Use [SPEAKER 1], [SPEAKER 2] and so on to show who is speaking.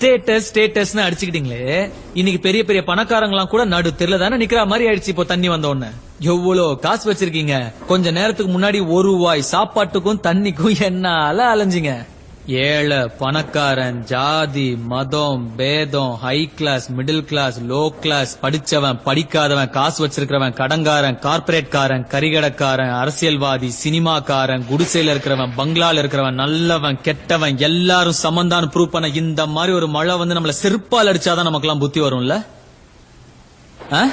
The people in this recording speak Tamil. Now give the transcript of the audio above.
[SPEAKER 1] ஸ்டேட்டஸ் ஸ்டேட்டஸ்னு அடிச்சுக்கிட்டீங்களே. இன்னைக்கு பெரிய பெரிய பணக்காரங்களாம் கூட நடு தெருல தானே நிக்கிற மாதிரி ஆயிடுச்சு இப்போ தண்ணி வந்த உடனே. எவ்வளோ காசு வச்சிருக்கீங்க? கொஞ்ச நேரத்துக்கு முன்னாடி ஒரு ரூபாய் சாப்பாட்டுக்கும் தண்ணிக்கும் என்னால அலைஞ்சிங்க. ஏழை பணக்காரன் ஜாதி மதம் பேதம் high class middle class low class படிச்சவன் படிக்காதவன் காசு வச்சிருக்கிறவன் கடங்காரன் கார்பரேட்காரன் கரிகடக்காரன் அரசியல்வாதி சினிமாக்காரன் குடிசையில் இருக்கிறவன் பங்களால இருக்கிறவன் நல்லவன் கெட்டவன் எல்லாரும் சமந்தான் ப்ரூவ் பண்ண இந்த மாதிரி ஒரு மழை வந்து நம்மள செருப்பால் அடிச்சாதான் நமக்கு எல்லாம் புத்தி வரும்ல? ஆ?